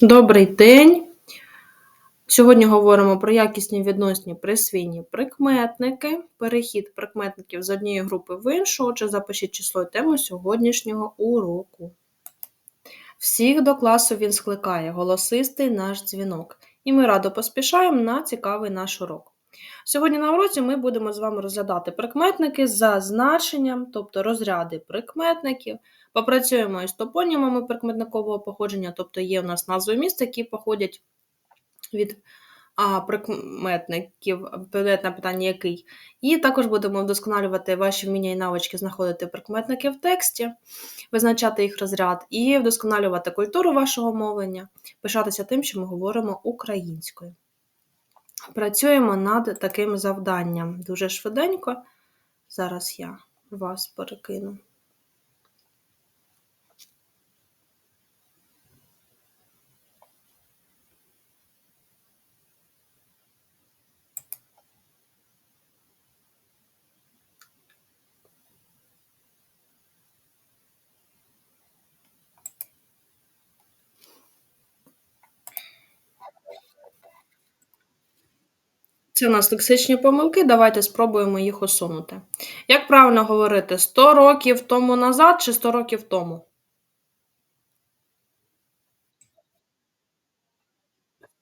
Добрий день! Сьогодні говоримо про якісні відносні присвійні прикметники, перехід прикметників з однієї групи в іншу. Отже, запишіть число і тему сьогоднішнього уроку. Всіх до класу він скликає голосистий наш дзвінок. І ми радо поспішаємо на цікавий наш урок. Сьогодні на уроці ми будемо з вами розглядати прикметники за значенням, тобто розряди прикметників. Попрацюємо із топонімами прикметникового походження, тобто є у нас назви міст, які походять від а, прикметників, відповідає на питання який. І також будемо вдосконалювати ваші вміння і навички знаходити прикметники в тексті, визначати їх розряд, і вдосконалювати культуру вашого мовлення, пишатися тим, що ми говоримо українською. Працюємо над таким завданням дуже швиденько. Зараз я вас перекину. Це у нас лексичні помилки, давайте спробуємо їх усунути. Як правильно говорити 100 років тому назад чи 100 років тому?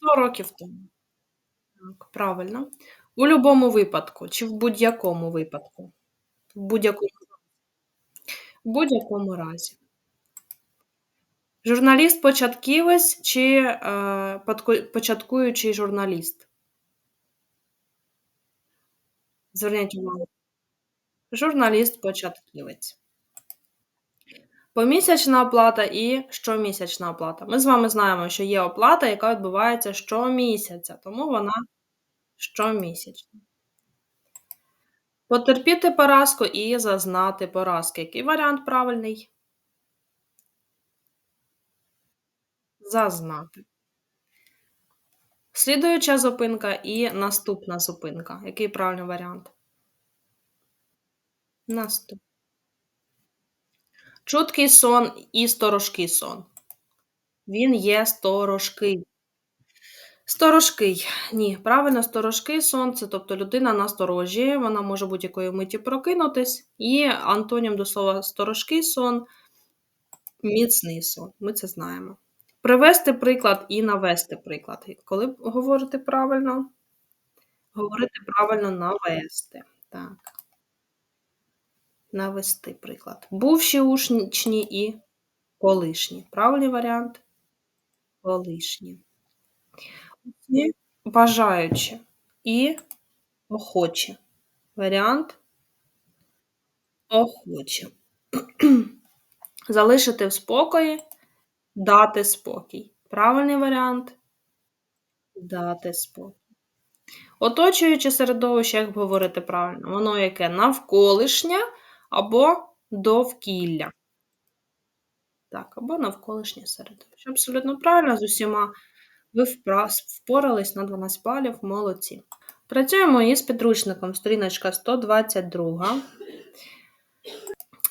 100 років тому. Так, правильно. У будь-якому випадку, чи в будь-якому випадку? В будь-якому в будь-якому разі. Журналіст-початківець чи е, початкуючий журналіст? Зверніть увагу. Журналіст-початківець. Помісячна оплата і щомісячна оплата. Ми з вами знаємо, що є оплата, яка відбувається щомісяця, тому вона щомісячна. Потерпіти поразку і зазнати поразки. Який варіант правильний? Зазнати. Слідуюча зупинка і наступна зупинка. Який правильний варіант? Наступ. Чуткий сон і сторожкий сон. Він є сторожкий. Сторожкий. Ні, правильно, сторожкий сон це тобто людина на сторожі, вона може будь-якої миті прокинутись. І антонім до слова сторожкий сон міцний сон. Ми це знаємо. Привести приклад і навести приклад. Коли говорити правильно? Говорити правильно навести. Так. Навести приклад. Бувші учні і колишні. Правильний варіант? Колишні. Бажаючі і охочі. Варіант охочі. Залишити в спокої Дати спокій. Правильний варіант дати спокій. Оточуюче середовище, як говорити правильно, воно яке навколишнє або довкілля. Так, або навколишнє середовище. Абсолютно правильно, з усіма ви впорались на 12 балів, молодці. Працюємо із підручником, сторіночка 122.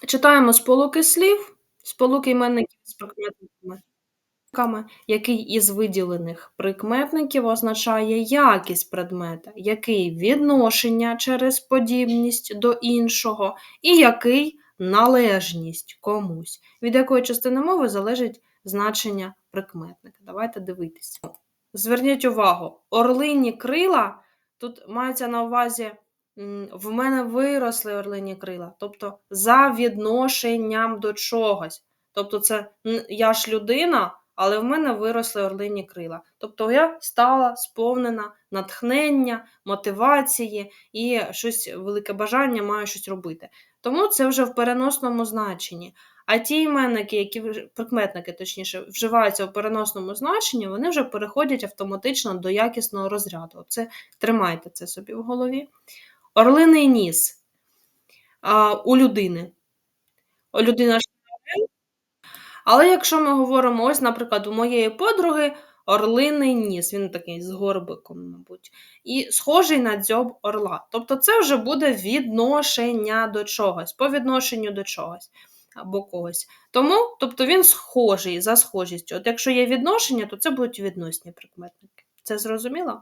Читаємо сполуки слів, сполуки іменників з прикметниками, який із виділених прикметників означає якість предмета, який відношення через подібність до іншого, і який належність комусь, від якої частини мови залежить значення прикметника. Давайте дивитися. Зверніть увагу, орлині крила тут мається на увазі. В мене виросли орлині крила, тобто за відношенням до чогось. Тобто, це я ж людина, але в мене виросли орлині крила. Тобто я стала сповнена натхнення, мотивації і щось велике бажання маю щось робити. Тому це вже в переносному значенні. А ті іменники, які прикметники, точніше, вживаються в переносному значенні, вони вже переходять автоматично до якісного розряду. Це Тримайте це собі в голові. Орлиний ніс а, у людини. Людина але якщо ми говоримо, ось, наприклад, у моєї подруги орлиний ніс, він такий з горбиком, мабуть, і схожий на дзьоб орла. Тобто це вже буде відношення до чогось, по відношенню до чогось. або когось. Тому, тобто він схожий за схожістю. От якщо є відношення, то це будуть відносні прикметники. Це зрозуміло?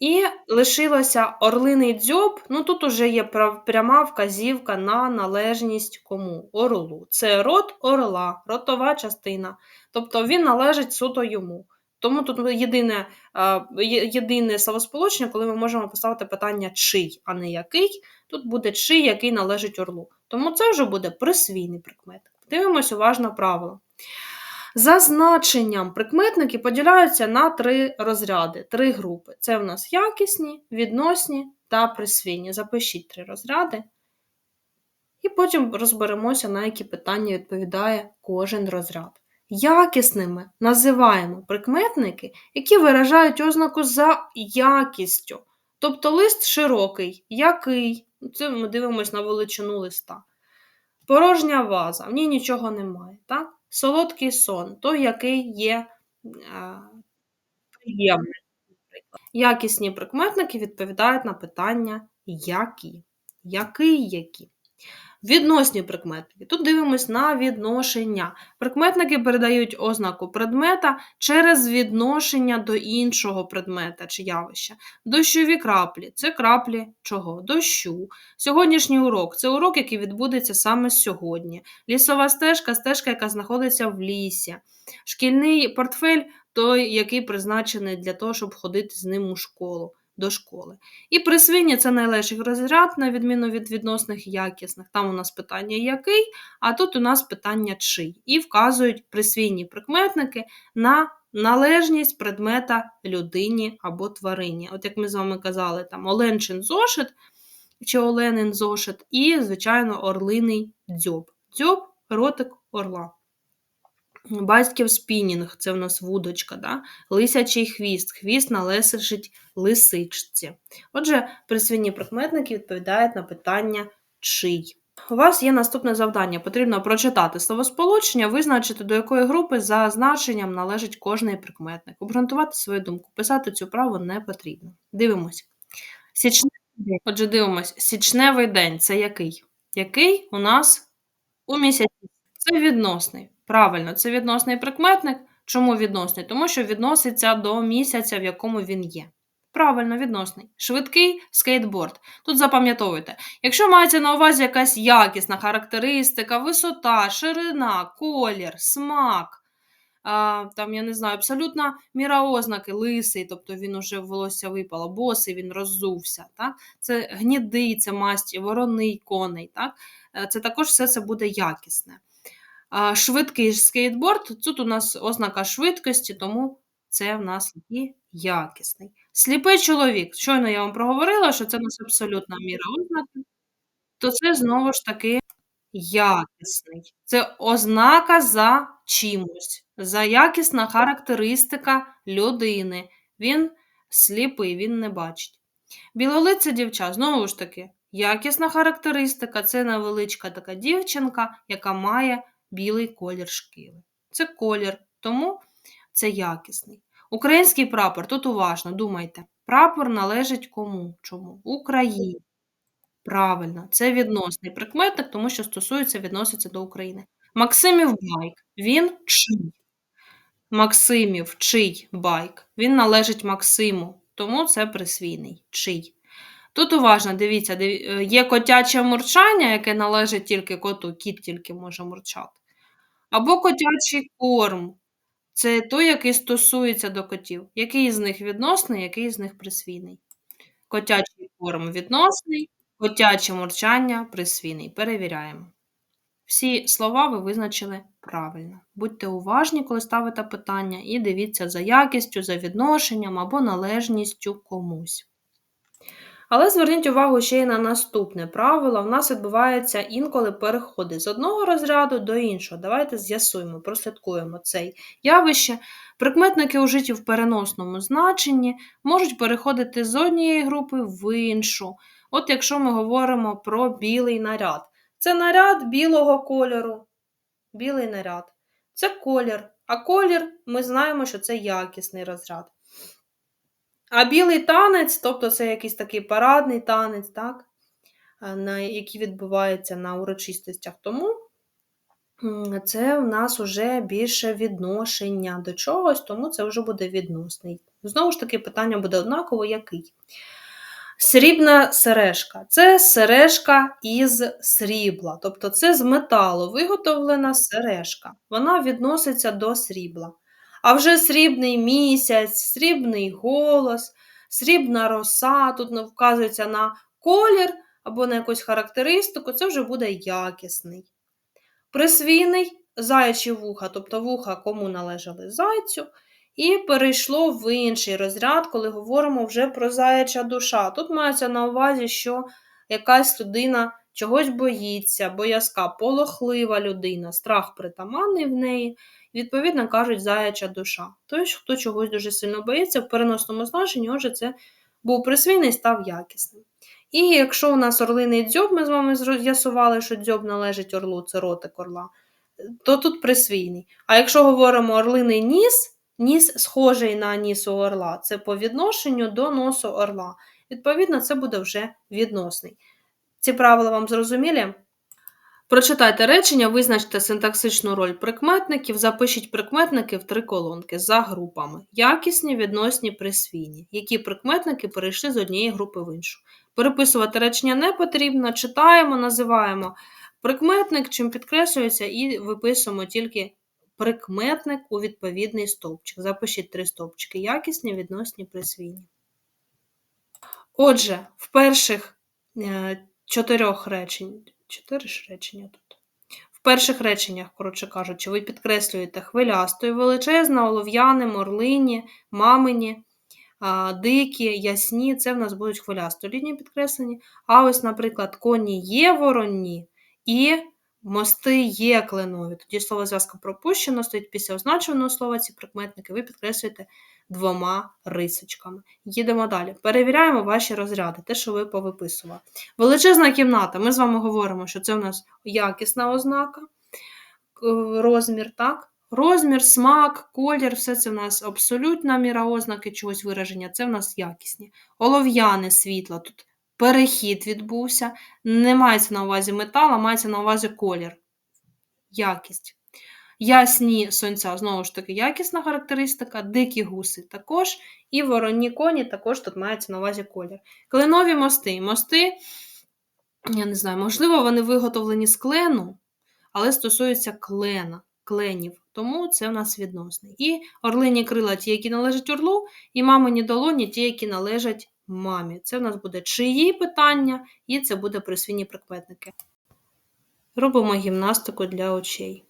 І лишилося орлиний дзьоб. Ну тут уже є пряма вказівка на належність кому? Орлу. Це род орла, ротова частина. Тобто він належить суто йому. Тому тут єдине єдине словосполучення, коли ми можемо поставити питання чий, а не який. Тут буде чий, який належить орлу. Тому це вже буде присвійний прикметник. Дивимось уважно правило. За значенням прикметники поділяються на три розряди, три групи. Це в нас якісні, відносні та присвійні. Запишіть три розряди. І потім розберемося, на які питання відповідає кожен розряд. Якісними називаємо прикметники, які виражають ознаку за якістю. Тобто лист широкий, який, це ми дивимося на величину листа. Порожня ваза, в ній нічого немає. так? Солодкий сон, той, який є приємним. Якісні прикметники відповідають на питання які. Який які. Відносні прикметники. Тут дивимось на відношення. Прикметники передають ознаку предмета через відношення до іншого предмета чи явища. Дощові краплі це краплі чого? Дощу. Сьогоднішній урок це урок, який відбудеться саме сьогодні. Лісова стежка стежка, яка знаходиться в лісі. Шкільний портфель той, який призначений для того, щоб ходити з ним у школу до школи. І присвиння це найлегший розряд, на відміну від відносних якісних. Там у нас питання який, а тут у нас питання чий. І вказують присвійні прикметники на належність предмета людині або тварині. От як ми з вами казали, там Оленчин зошит чи Оленин зошит, і, звичайно, орлиний дзьоб. Дзьоб ротик орла. Батьків спінінг це в нас вудочка, да? лисячий хвіст, хвіст належить лисичці. Отже, присвійні прикметники відповідають на питання чий. У вас є наступне завдання. Потрібно прочитати словосполучення, визначити, до якої групи за значенням належить кожний прикметник. Обґрунтувати свою думку. Писати цю праву не потрібно. Дивимось. Січневий день. Отже, дивимось, січневий день це який? Який у нас у місяці? Це відносний. Правильно, це відносний прикметник. Чому відносний? Тому що відноситься до місяця, в якому він є. Правильно, відносний. Швидкий скейтборд. Тут запам'ятовуйте, якщо мається на увазі якась якісна характеристика, висота, ширина, колір, смак, а, там, я не знаю, абсолютна міра ознаки, лисий, тобто він уже волосся випало, босий, він роззувся. Так? Це гнідий, це масті, вороний коней. Так? Е, це також все це буде якісне. Швидкий скейтборд, тут у нас ознака швидкості, тому це в нас і якісний. Сліпий чоловік. Щойно я вам проговорила, що це у нас абсолютна міра ознаки, то це знову ж таки якісний. Це ознака за чимось, за якісна характеристика людини. Він сліпий, він не бачить. Білолиця дівча, знову ж таки, якісна характеристика це невеличка така дівчинка, яка має білий колір шкіри. Це колір, тому це якісний. Український прапор, тут уважно, думайте, прапор належить кому? Чому? Україні. Правильно, це відносний прикметник, тому що стосується, відноситься до України. Максимів байк, він чий. Максимів чий байк, він належить Максиму, тому це присвійний чий. Тут уважно, дивіться, є котяче мурчання, яке належить тільки коту, кіт тільки може мурчати. Або котячий корм. Це той, який стосується до котів. Який з них відносний, який з них присвійний. Котячий корм відносний, котяче мурчання присвійний. Перевіряємо. Всі слова ви визначили правильно. Будьте уважні, коли ставите питання, і дивіться за якістю, за відношенням або належністю комусь. Але зверніть увагу ще й на наступне правило. У нас відбуваються інколи переходи з одного розряду до іншого. Давайте з'ясуємо, прослідкуємо цей явище. Прикметники, ужиті в переносному значенні, можуть переходити з однієї групи в іншу. От якщо ми говоримо про білий наряд. Це наряд білого кольору. Білий наряд. Це колір. А колір ми знаємо, що це якісний розряд. А білий танець, тобто це якийсь такий парадний танець, так? на, який відбувається на урочистостях. Тому Це в нас уже більше відношення до чогось, тому це вже буде відносний. Знову ж таки, питання буде однаково, який. Срібна сережка це сережка із срібла, тобто це з металу виготовлена сережка. Вона відноситься до срібла. А вже срібний місяць, срібний голос, срібна роса, тут вказується на колір або на якусь характеристику, це вже буде якісний. Присвійний заячі вуха, тобто вуха, кому належали зайцю, і перейшло в інший розряд, коли говоримо вже про заяча душа. Тут мається на увазі, що якась людина чогось боїться, боязка, полохлива людина, страх притаманний в неї. Відповідно, кажуть, заяча душа. Той, хто чогось дуже сильно боїться, в переносному значенні, отже, це був присвійний, став якісним. І якщо у нас орлиний дзьоб, ми з вами з'ясували, що дзьоб належить орлу, це ротик орла, то тут присвійний. А якщо говоримо орлиний ніс, ніс схожий на ніс у орла, це по відношенню до носу орла. Відповідно, це буде вже відносний. Ці правила вам зрозумілі? Прочитайте речення, визначте синтаксичну роль прикметників, запишіть прикметники в три колонки за групами. Якісні, відносні, присвійні. Які прикметники перейшли з однієї групи в іншу. Переписувати речення не потрібно, читаємо, називаємо прикметник, чим підкреслюється, і виписуємо тільки прикметник у відповідний стовпчик. Запишіть три стовпчики: якісні, відносні, присвійні. Отже, в перших е, чотирьох речень, чотири ж речення тут. В перших реченнях, коротше кажучи, ви підкреслюєте хвилястою, величезна, олов'яне, морлині, мамині, дикі, ясні, це в нас будуть хвилясто лінії підкреслені. А ось, наприклад, коні є вороні і мости є кленові. Тоді слово зв'язка пропущено, стоїть після означеного слова ці прикметники, ви підкреслюєте двома рисочками. Їдемо далі. Перевіряємо ваші розряди, те, що ви повиписували. Величезна кімната. Ми з вами говоримо, що це у нас якісна ознака, розмір, так? Розмір, смак, колір, все це в нас абсолютна міра ознаки чогось вираження, це в нас якісні. Олов'яне світло, тут перехід відбувся. Не мається на увазі метал, а мається на увазі колір. Якість. Ясні сонця, знову ж таки, якісна характеристика, дикі гуси також, і воронні коні також тут мається на увазі колір. Кленові мости. Мости, я не знаю, можливо, вони виготовлені з клену, але стосуються клена, кленів. Тому це в нас відносний. І орлині крила ті, які належать орлу, і мамині долоні ті, які належать мамі. Це в нас буде чиї питання, і це буде присвійні прикметники. Робимо гімнастику для очей.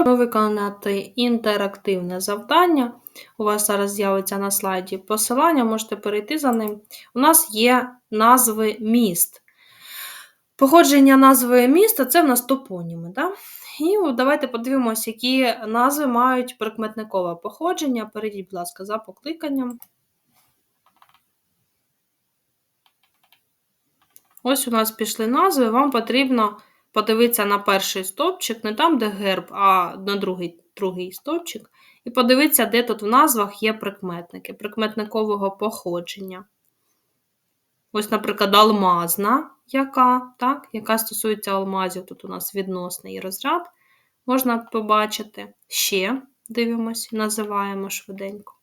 Тепер виконати інтерактивне завдання. У вас зараз з'явиться на слайді посилання, можете перейти за ним. У нас є назви міст. Походження назви міста це в нас топоніми. Да? І давайте подивимося, які назви мають прикметникове походження. Перейдіть, будь ласка, за покликанням. Ось у нас пішли назви, вам потрібно подивитися на перший стовпчик, не там, де герб, а на другий другий стовпчик, і подивитися, де тут в назвах є прикметники, прикметникового походження. Ось, наприклад, алмазна, яка так, яка стосується алмазів, тут у нас відносний розряд, можна побачити. Ще дивимось, називаємо швиденько.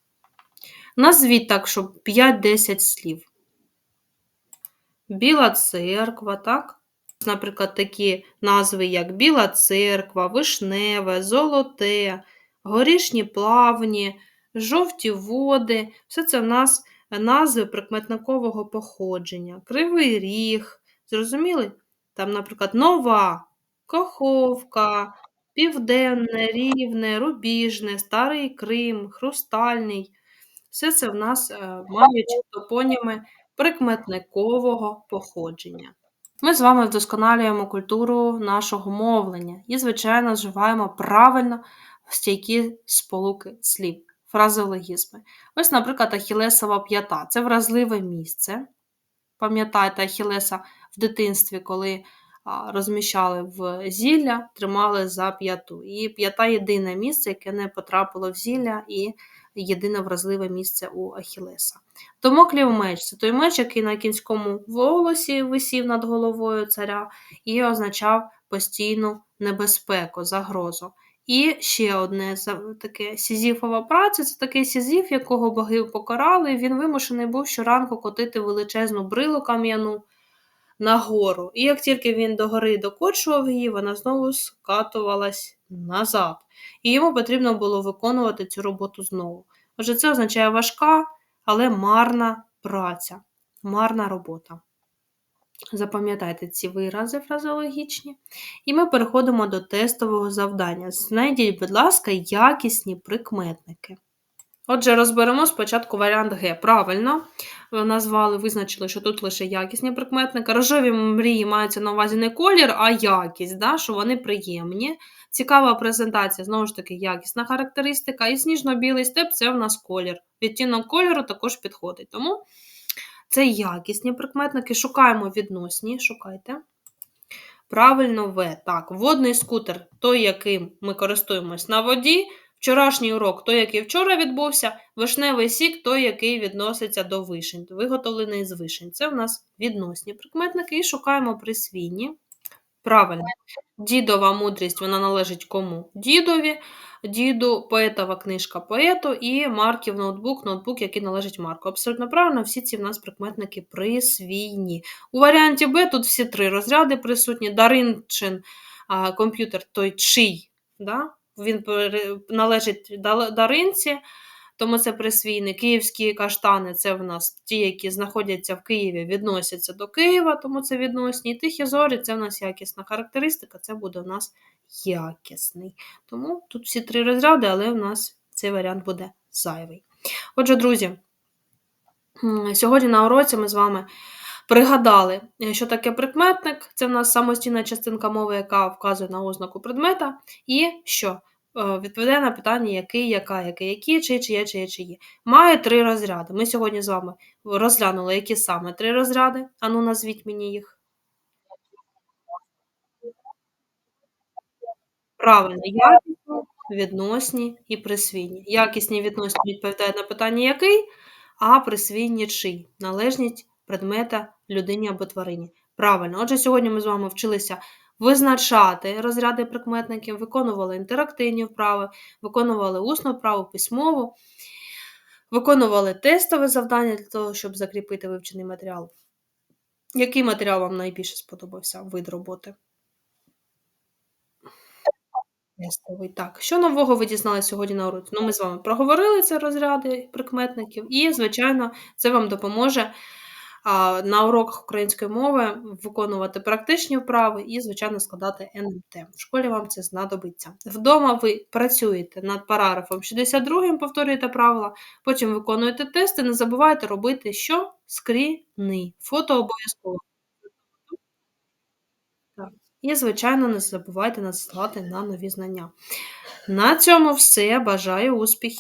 Назвіть так, щоб 5-10 слів. Біла церква, так? Наприклад, такі назви, як Біла церква, Вишневе, Золоте, горішні плавні, жовті води. Все це в нас назви прикметникового походження. Кривий ріг. Зрозуміли? Там, наприклад, нова, Каховка, Південне, Рівне, Рубіжне, Старий Крим, Хрустальний. Все це в нас е, мають топоніми прикметникового походження. Ми з вами вдосконалюємо культуру нашого мовлення і, звичайно, вживаємо правильно стійкі сполуки слів, фразеологізми. Ось, наприклад, Ахілесова п'ята це вразливе місце. Пам'ятаєте, Ахілеса в дитинстві, коли розміщали в зілля, тримали за п'яту. І п'ята єдине місце, яке не потрапило в зілля, і єдине вразливе місце у Ахілеса. Домоклів меч це той меч, який на кінському волосі висів над головою царя і означав постійну небезпеку, загрозу. І ще одне таке сізіфова праця це такий сізіф, якого боги покарали. Він вимушений був щоранку котити величезну брилу кам'яну нагору. І як тільки він догори докочував її, вона знову скатувалась назад. І йому потрібно було виконувати цю роботу знову. Отже, це означає важка, але марна праця, марна робота. Запам'ятайте ці вирази фразеологічні. І ми переходимо до тестового завдання. Знайдіть, будь ласка, якісні прикметники. Отже, розберемо спочатку варіант Г. Правильно назвали, визначили, що тут лише якісні прикметники. Рожеві мрії маються на увазі не колір, а якість, да, що вони приємні. Цікава презентація, знову ж таки, якісна характеристика. І сніжно-білий степ це в нас колір. Відтінок кольору також підходить. Тому це якісні прикметники. Шукаємо відносні, шукайте. Правильно, В. Так, водний скутер той, яким ми користуємось на воді. Вчорашній урок той, який вчора відбувся, вишневий сік той, який відноситься до вишень, виготовлений з вишень. Це в нас відносні прикметники і шукаємо присвійні. Правильно, дідова мудрість вона належить кому? Дідові, діду, поетова книжка поету і Марків ноутбук, ноутбук, який належить Марку. Абсолютно правильно, всі ці в нас прикметники присвійні. У варіанті Б тут всі три розряди присутні: Даринчин комп'ютер той чий. Да? він належить даринці, тому це присвійний. Київські каштани це в нас ті, які знаходяться в Києві, відносяться до Києва, тому це відносні. І тихі зорі це в нас якісна характеристика, це буде у нас якісний. Тому тут всі три розряди, але у нас цей варіант буде зайвий. Отже, друзі, сьогодні на уроці ми з вами. Пригадали, що таке прикметник, це в нас самостійна частинка мови, яка вказує на ознаку предмета, і що відповідає на питання, який, яка, який, які, чи, чиє, чиє, чиє. Має три розряди. Ми сьогодні з вами розглянули, які саме три розряди. Ану, назвіть мені їх. Правильно, якісні, відносні і присвійні. Якісні відносні відповідають на питання який, а присвійні чий. Належність предмета людині або тварині. Правильно, отже, сьогодні ми з вами вчилися визначати розряди прикметників, виконували інтерактивні вправи, виконували усну вправу, письмову, виконували тестове завдання для того, щоб закріпити вивчений матеріал. Який матеріал вам найбільше сподобався вид роботи? Тестовий. Так, що нового ви дізналися сьогодні на уроці? Ну, ми з вами проговорили ці розряди прикметників, і, звичайно, це вам допоможе на уроках української мови виконувати практичні вправи і, звичайно, складати НМТ. В школі вам це знадобиться. Вдома ви працюєте над параграфом 62, повторюєте правила, потім виконуєте тести, не забувайте робити що? Скріни. Фото обов'язково. І, звичайно, не забувайте надсилати на нові знання. На цьому все. Бажаю успіхів!